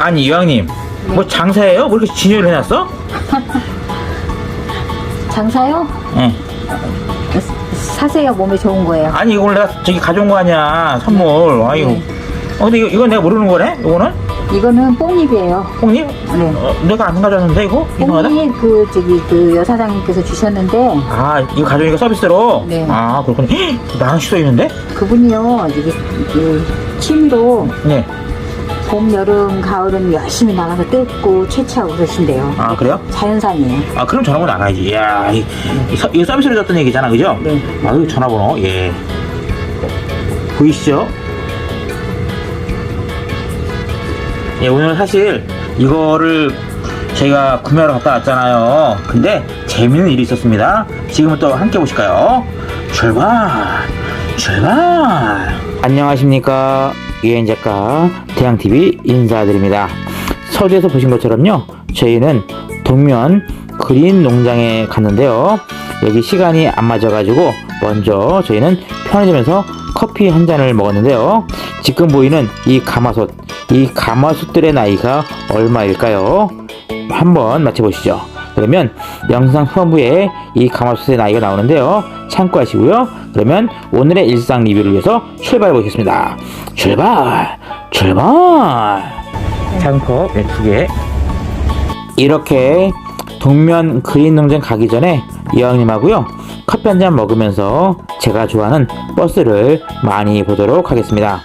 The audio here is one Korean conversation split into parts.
아니 이왕님 뭐 장사예요? 뭐 이렇게 진열을 해놨어? 장사요? 예. 사세요. 몸에 좋은 거예요. 아니 이걸 내가 저기 가져온 거 아니야 선물. 아유. 네. 어 근데 이거, 이건 내가 모르는 거네. 이거는 이거는 뽕잎이에요. 형님? 네. 어, 내가 안 가져왔는데 이거 이상하다. 뽕잎 그 저기 그 여사장님께서 주셨는데 아 이거 가져오니까 서비스로. 네. 아 그렇군요. 헉, 나랑 시도 있는데? 그분이요. 이게 그 취미로 네. 봄, 여름, 가을은 열심히 나가서 뜯고 채취하고 그러신대요. 아 그래요? 자연산이에요. 아 그럼 전화번호 알아야지. 이야 이, 이 서, 이거 서비스로 줬던 얘기잖아, 그죠? 네. 아유 전화번호 예. 보이시죠? 예 오늘 사실 이거를 저희가 구매하러 갔다 왔잖아요. 근데 재밌는 일이 있었습니다. 지금은 또 함께 보실까요? 출발! 출발! 안녕하십니까. 유엔 작가 대양TV 인사드립니다. 서두에서 보신 것처럼요. 저희는 동면 그린 농장에 갔는데요. 여기 시간이 안 맞아가지고 먼저 저희는 편의점에서 커피 한 잔을 먹었는데요. 지금 보이는 이 가마솥, 이 가마솥들의 나이가 얼마일까요? 한번 맞춰보시죠. 그러면 영상 후반부에 이 가마솥의 나이가 나오는데요. 참고하시고요. 그러면 오늘의 일상 리뷰를 위해서 출발해 보겠습니다. 출발! 출발! 작은 컵, 네, 두 개. 이렇게 동면 그린 농장 가기 전에 이왕님하고요. 커피 한 잔 먹으면서 제가 좋아하는 버스를 많이 보도록 하겠습니다.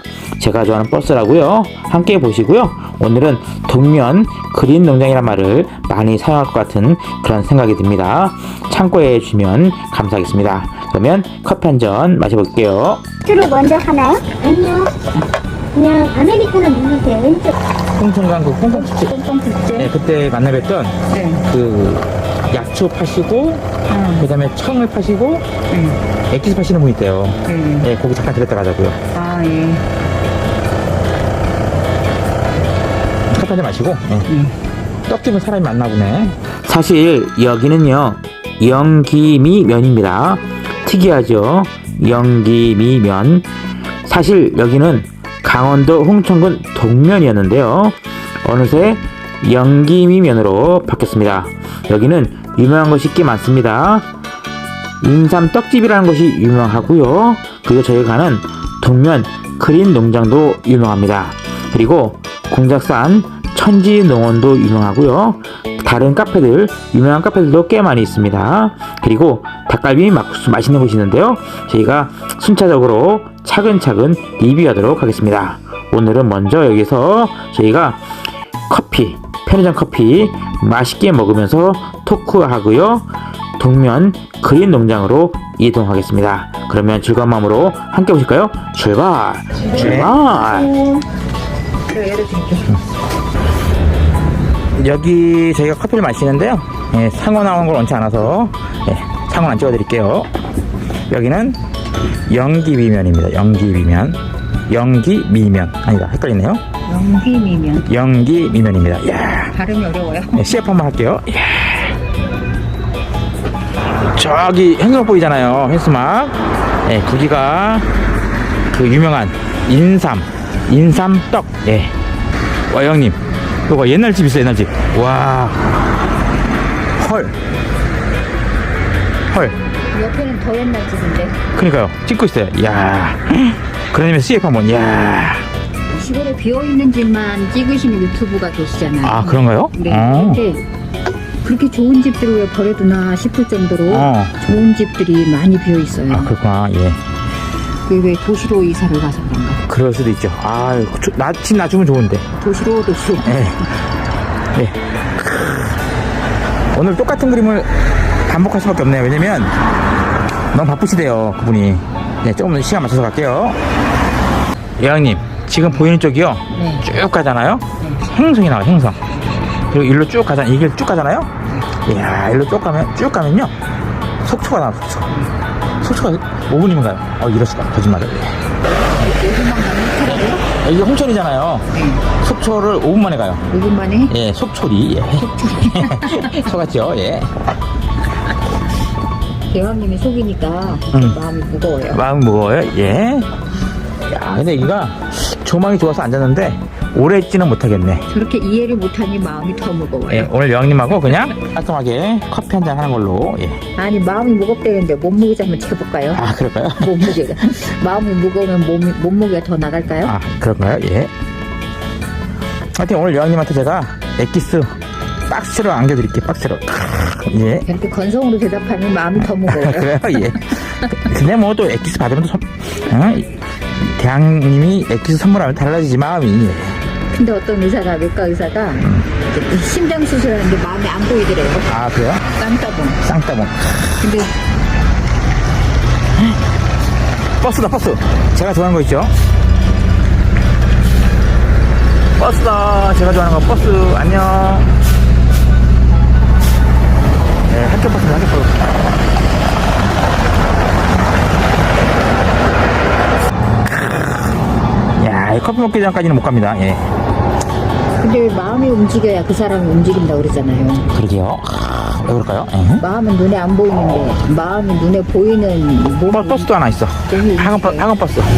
제가 좋아하는 버스라고요. 함께 보시고요. 오늘은 동면 그린 농장이란 말을 많이 사용할 것 같은 그런 생각이 듭니다. 참고해 주시면 감사하겠습니다. 그러면 커피 한 잔 마셔볼게요. 주로 먼저 하나요? 아니요. 그냥 아메리카노 누르세요. 왼쪽. 홍천강 그 홍콩 축제. 뽕뽕국제. 네, 그때 만나 뵀던 네. 그 약초 파시고 아, 그다음에 청을 파시고 네. 액기스 파시는 분 있대요. 네. 네, 거기 잠깐 들렸다 가자고요. 아, 예. 한잔 마시고. 네. 음. 떡집은 사람이 많나 보네. 사실 여기는요 영기미면입니다. 특이하죠. 영기미면. 사실 여기는 강원도 홍천군 동면이었는데요. 어느새 영기미면으로 바뀌었습니다. 여기는 유명한 것이 꽤 많습니다. 인삼 떡집이라는 것이 유명하고요. 그리고 저희가 가는 동면 그린 농장도 유명합니다. 그리고 공작산 천지 농원도 유명하고요. 다른 카페들, 유명한 카페들도 꽤 많이 있습니다. 그리고 닭갈비 막국수 맛있는 곳이 있는데요. 저희가 순차적으로 차근차근 리뷰하도록 하겠습니다. 오늘은 먼저 여기서 저희가 커피, 편의점 커피 맛있게 먹으면서 토크하고요. 동면 그린 농장으로 이동하겠습니다. 그러면 즐거운 마음으로 함께 보실까요? 출발! 출발! 그리고 얘를 드릴게요. 여기 저희가 커피를 마시는데요. 예, 상어 나오는 걸 원치 않아서 예, 상어 안 찍어드릴게요. 여기는 연기 미면입니다. 연기 미면. 연기 미면. 아니다. 헷갈리네요. 영기미면. 연기 미면입니다. 이야. 발음이 어려워요. 네, CF 한번 할게요. 이야. 저기 현수막 보이잖아요. 현수막. 예, 거기가 그 유명한 인삼, 인삼떡. 예. 와, 형님. 이거 옛날 집 있어, 옛날 집. 와. 헐. 헐. 옆에는 더 옛날 집인데. 그니까요. 찍고 있어요. 이야. 그러면 CF 한번, 이야. 시골에 비어 있는 집만 찍으시는 유튜브가 계시잖아요. 아, 그런가요? 네. 어. 근데 그렇게 좋은 집들을 왜 버려두나 싶을 정도로 어. 좋은 집들이 많이 비어 있어요. 아, 그렇구나. 예. 그게 왜 도시로 이사를 가서 그런가? 그럴 수도 있죠. 아, 나, 집 놔주면 좋은데. 도시로 도시로. 네. 네. 오늘 똑같은 그림을 반복할 수밖에 없네요. 왜냐면 너무 바쁘시대요. 그분이. 네, 조금 더 시간 맞춰서 갈게요. 예왕님, 지금 보이는 쪽이요. 네. 쭉 가잖아요. 네. 행성이 나와요, 행성. 그리고 일로 쭉 가잖아요. 이길 쭉 가잖아요. 이야, 일로 쭉 가면, 쭉 가면요. 속초가 나와요, 속초. 속초가 5분이면 가요. 어, 이럴 수가. 거짓말을. 차라리요? 이게 홍천이잖아요. 네. 속초를 5분 만에 가요. 5분 만에 예, 속초리. 예. 속았죠, 예. 대왕님이 속이니까 음. 마음이 무거워요. 마음 무거워요, 예. 야, 근데 여기가 조망이 좋아서 앉았는데, 오래 있지는 못하겠네. 저렇게 이해를 못하니 마음이 더 무거워요. 예, 오늘 여왕님하고 그냥 깔끔하게 커피 한 잔 하는 걸로. 예. 아니 마음이 무겁다는데 몸무게 좀 한번 재볼까요? 아, 그럴까요? 몸무게가 마음이 무거우면 몸, 몸무게가 더 나갈까요? 아, 그런가요? 예. 하여튼 오늘 여왕님한테 제가 엑기스 박스로 안겨드릴게요, 박스로. 예. 이렇게 건성으로 대답하니 마음이 더 무거워요. 그래요? 예. 근데 뭐 또 엑기스 받으면 또 선, 어? 대왕님이 엑기스 선물하면 달라지지 마음이. 근데 어떤 의사가 외과 의사가 심장 수술하는데 마음이 안 보이더래요. 아, 그래요? 깜따봉. 쌍따봉. 근데 버스다, 버스. 제가 좋아하는 거 있죠? 버스다. 제가 좋아하는 거 버스. 안녕. 네, 학교 버스입니다, 학교 버스. 커피 먹기 전까지는 못 갑니다. 예. 근데 왜 마음이 움직여야 그 사람이 움직인다고 그러잖아요. 그러게요. 아, 왜 그럴까요? 예. 마음은 눈에 안 보이는데 마음이 눈에 보이는 몸 버, 버스도 하나 있어. 너무 학원, 버. 학원 버스.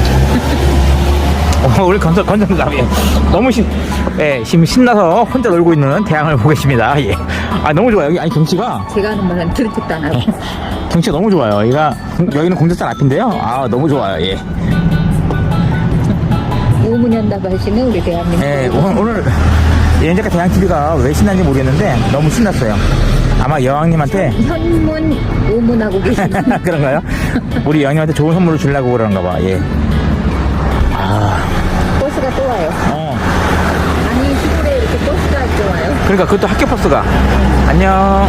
어, 우리 건설, 건설감이 너무 신, 예, 지금 신나서 혼자 놀고 있는 대항을 보고 계십니다. 예. 아, 너무 좋아요. 여기, 아니, 경치가, 제가 하는 말은 들을 뜻도 안 하고 경치가 너무 좋아요. 여기가, 여기는 공작산 앞인데요. 아, 너무 좋아요. 예. 우문현답 하시는 우리 대한민국 예, 오늘, 연재가 대항TV가 왜 신난지 모르겠는데, 너무 신났어요. 아마 여왕님한테, 현문 우문하고 계시는 그런가요? 우리 여왕님한테 좋은 선물을 주려고 그러는가 봐. 예. 아, 버스가 또 와요. 어. 아니 시골에 이렇게 버스가 또 와요. 그러니까 그것도 학교 버스가. 안녕.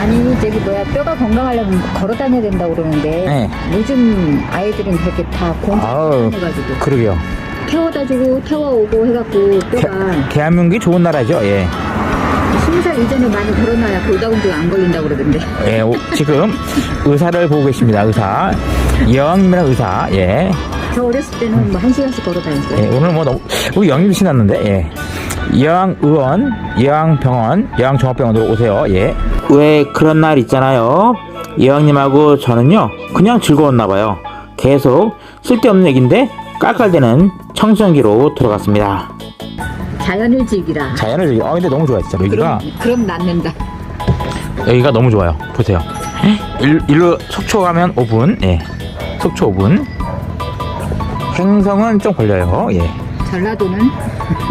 아니 저기 뭐야 뼈가 건강하려면 걸어 다녀야 된다고 그러는데 네. 요즘 아이들은 그렇게 다 아우. 공부해가지고 그러게요. 태워다 주고 태워오고 해갖고 대, 뼈가 대한민국이 좋은 나라죠. 예. 스무 살 이전에 많이 걸어놔야 골다공증 안 걸린다고 그러던데 예, 오- 지금 의사를 보고 계십니다. 의사. 여왕님이랑 의사. 예. 저 어렸을 때는 뭐 한 시간씩 걸어 다녔어요. 예, 오늘 뭐 너무 우리 영님 신났는데. 예. 여왕의원, 여왕병원, 여왕종합병원으로 오세요. 예. 왜 그런 날 있잖아요. 여왕님하고 저는요. 그냥 즐거웠나 봐요. 계속 쓸데없는 얘기인데 깔깔대는 청소년기로 들어갔습니다. 자연을 즐기라. 자연을 즐기. 아 근데 너무 좋아요, 진짜 여기가. 그럼 그럼 낫는다. 여기가 너무 좋아요. 보세요. 일, 일로 속초 가면 5분. 예. 속초 5분. 행성은 좀 걸려요. 예. 전라도는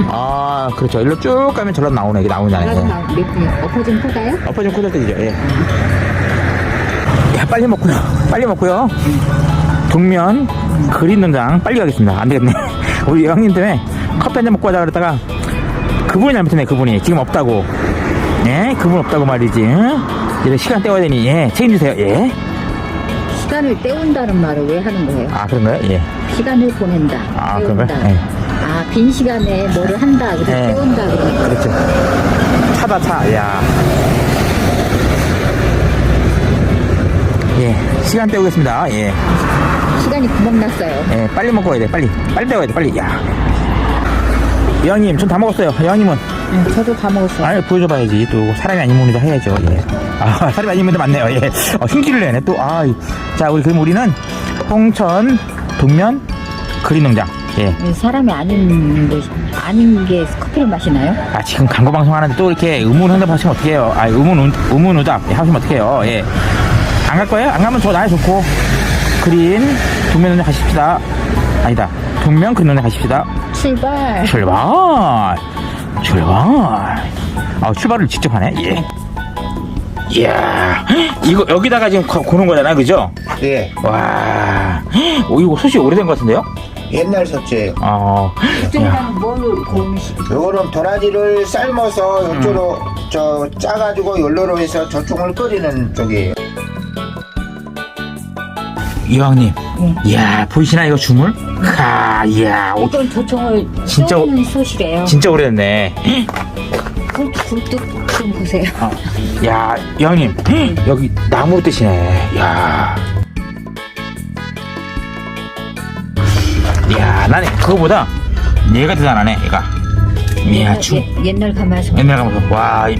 아, 그렇죠. 일로 쭉 가면 전라도 나오네. 이게 나오잖아요. 전라도 예. 나- 몇 분이 엎어진 포가요? 엎어 좀 꽂을 때죠. 예. 야, 빨리 먹고요. 빨리 먹고요. 동면 그린 농장 빨리 가겠습니다. 안 되겠네. 우리 여왕님 때문에 커피 한 잔 먹고 가자 그랬다가 그분이 잘못했네. 그분이 지금 없다고. 예, 그분 없다고 말이지. 응? 이제 시간 때워야 되니 예, 책임지세요. 예. 시간을 때운다는 말을 왜 하는 거예요? 아 그런가요? 예. 시간을 보낸다. 아. 그런가요? 예. 아, 빈 시간에 뭐를 한다. 그래서 예. 때운다. 그러는 거. 그렇죠. 차다 차. 야. 예. 시간 때우겠습니다. 예. 시간이 구멍 났어요. 예. 빨리 먹어야 돼. 빨리. 빨리 때워야 돼. 빨리. 야. 여왕님, 전 다 먹었어요. 여왕님은. 응, 저도 다 먹었어요. 아니, 보여줘봐야지. 또, 사람이 아닌 분이도 해야죠. 예. 아, 사람이 아닌 분도 많네요. 예. 어, 힘기를 내네. 또, 아. 자, 우리, 그럼 우리는 홍천, 동면, 그린농장. 예. 예, 사람이 아닌 게, 아닌 게 커피를 마시나요? 아, 지금 광고 방송 하는데 또 이렇게 의문 응답 하시면 어떡해요? 아, 의문, 의문 응답 하시면 어떡해요? 예. 안 갈 거예요? 안 가면 저 나야 좋고. 그린, 동면운전 가십시다. 아니다. 동면 그린운전 가십시다. 출발. 출발! 출발! 아, 출발을 직접 하네? 예. 이야. 이거, 여기다가 지금 거- 고는 거잖아요. 그죠? 예, 와. 오, 이거 솥이 오래된 것 같은데요? 옛날 솥이에요. 어. 야. 이쪽에다가 뭘 고르시? 요거는 도라지를 삶아서 음. 요쪽으로 저 짜가지고 연로로 해서 저쪽을 끓이는 쪽이에요. 이왕님. 이야, 보이시나, 이거 주물? 하, 이야, 오, 이건 조청을 진짜 쏘는 솥이래요. 진짜 오래됐네. 그 굴뚝 좀 보세요. 어. 야, 이왕님. 여기 나무로 뜨시네. 야. 야, 나는 그거보다 얘가 대단하네, 얘가. 이야, 주, 예- 옛날 가마솥. 옛날 가면서, 와, 이,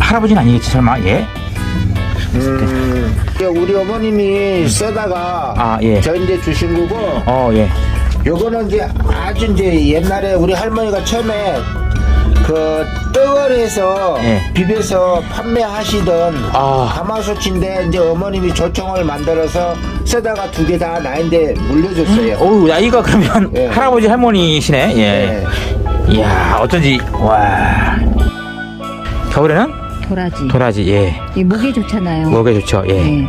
할아버지는 아니겠지, 설마, 예? 음, 이게 우리 어머님이 쓰다가 아, 예. 저 이제 주신 거고 어, 예. 요거는 이제 아주 이제 옛날에 우리 할머니가 처음에 그 떡을 해서 예. 비벼서 판매하시던 아. 가마솥인데 이제 어머님이 조청을 만들어서 쓰다가 두 개 다 나인데 물려줬어요. 어우, 나이가 그러면 예. 할아버지 할머니시네. 예. 예. 이야, 어쩐지, 와. 겨울에는 도라지. 도라지, 예. 이 목에 좋잖아요. 먹에 좋죠, 예. 네.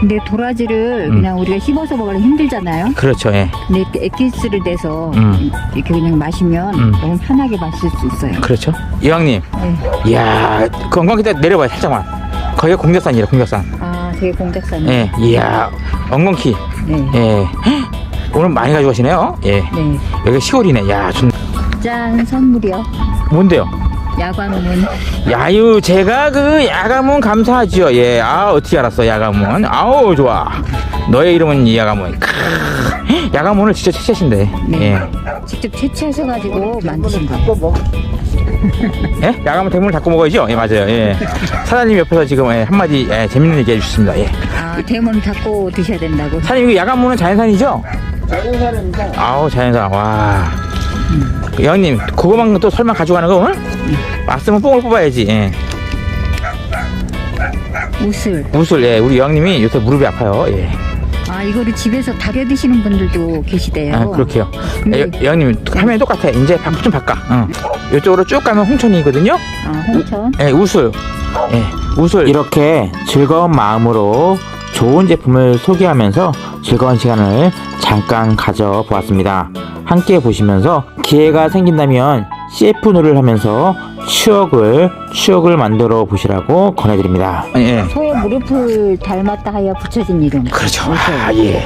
근데 도라지를 음. 그냥 우리가 씹어서 먹으려 힘들잖아요. 그렇죠, 예. 근데 이렇게 액기스를 내서 음. 이렇게 그냥 마시면 음. 너무 편하게 마실 수 있어요. 그렇죠. 이왕님, 네. 이야, 건강 기다 내려봐요, 살짝만. 거기가 공작산이래, 공작산. 아, 되게 공작산. 예, 이야, 엉겅키. 네. 예. 헉, 오늘 많이 가져가시네요. 예. 네. 여기 시골이네. 야, 좋짠 선물이요. 뭔데요? 야관문. 야유, 제가 그 야가문 감사하지요. 예. 아, 어떻게 알았어, 야가문. 아우, 좋아. 너의 이름은 야가문. 크, 야가문을 진짜 채채신데. 네. 예. 직접 채취하셔가지고 만드신 거. 예? 야가문 대문을 닫고 먹어야죠. 예, 맞아요. 예. 사장님 옆에서 지금 예, 한마디 예, 재밌는 얘기 해주셨습니다. 예. 아, 대문 닫고 드셔야 된다고. 사장님, 이거 야가문은 자연산이죠? 자연산입니다. 아우, 자연산. 와. 여 왕님, 그거만 또 설마 가져가는 거 오늘? 왔으면 뽕을 뽑아야지. 예. 우슬. 우슬, 예. 우리 여왕님이 요새 무릎이 아파요. 예. 아, 이거를 집에서 다려 드시는 분들도 계시대요. 아, 그렇게요. 여- 여왕님, 화면이 똑같아. 이제 바, 좀 바꿔. 응. 이쪽으로 쭉 가면 홍천이거든요. 아, 홍천. 예, 우슬. 예, 우슬. 이렇게 즐거운 마음으로 좋은 제품을 소개하면서 즐거운 시간을 잠깐 가져보았습니다. 함께 보시면서 기회가 생긴다면 CF 노를 하면서 추억을 추억을 만들어 보시라고 권해드립니다. 예. 소의 무릎을 닮았다 하여 붙여진 이름. 그렇죠. 아, 예.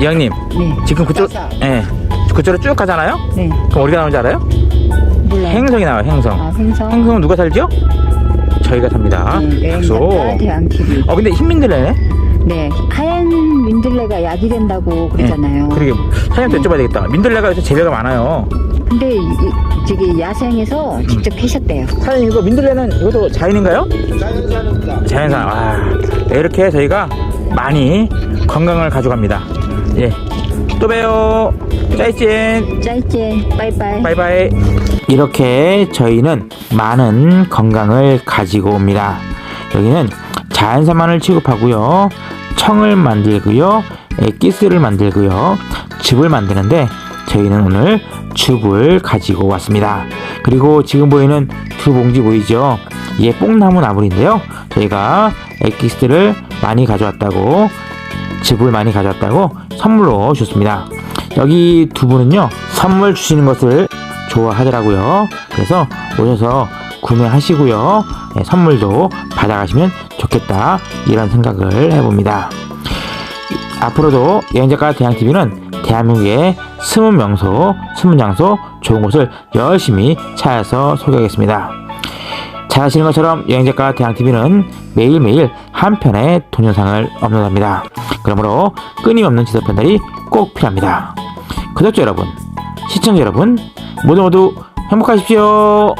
이왕님, 네. 지금 그쪽, 예, 그쪽으로 쭉 가잖아요? 네. 그럼 어디가 나오는지 알아요? 몰라요. 행성이 나와요, 행성. 아, 행성. 행성은 누가 살죠? 저희가 삽니다. 네, 대왕TV. 어, 근데 흰민들레네? 네. 하얀 민들레가 약이 된다고 그러잖아요. 예, 그러게, 사장님도 여쭤봐야 되겠다. 민들레가 요새 재배가 많아요. 근데 이, 이- 저기 야생에서 직접 캐셨대요. 사장님, 이거 민들레는 이것도 자연인가요? 자연산입니다. 자연산. 와. 네, 이렇게 저희가 많이 건강을 가져갑니다. 예. 또 봬요. 짜이찐. 짜이찐. 빠이빠이. 바이바이. 이렇게 저희는 많은 건강을 가지고 옵니다. 여기는 자연산만을 취급하고요. 청을 만들고요. 액기스를 만들고요. 즙을 만드는데 저희는 오늘 즙을 가지고 왔습니다. 그리고 지금 보이는 두 봉지 보이죠? 이게 뽕나무 나물인데요. 저희가 액기스를 많이 가져왔다고 즙을 많이 가져왔다고 선물로 줬습니다. 여기 두 분은요 선물 주시는 것을 좋아하더라고요. 그래서 오셔서 구매하시고요. 네, 선물도 받아가시면 좋겠다 이런 생각을 해봅니다. 앞으로도 여행작가 대항TV는 대한민국의 숨은 명소, 숨은 장소, 좋은 곳을 열심히 찾아서 소개하겠습니다. 잘 아시는 것처럼 여행작가 대항TV는 매일매일 한 편의 동영상을 업로드합니다. 그러므로 끊임없는 지속 편달이 꼭 필요합니다. 구독자 여러분, 시청자 여러분, 모두 모두 행복하십시오.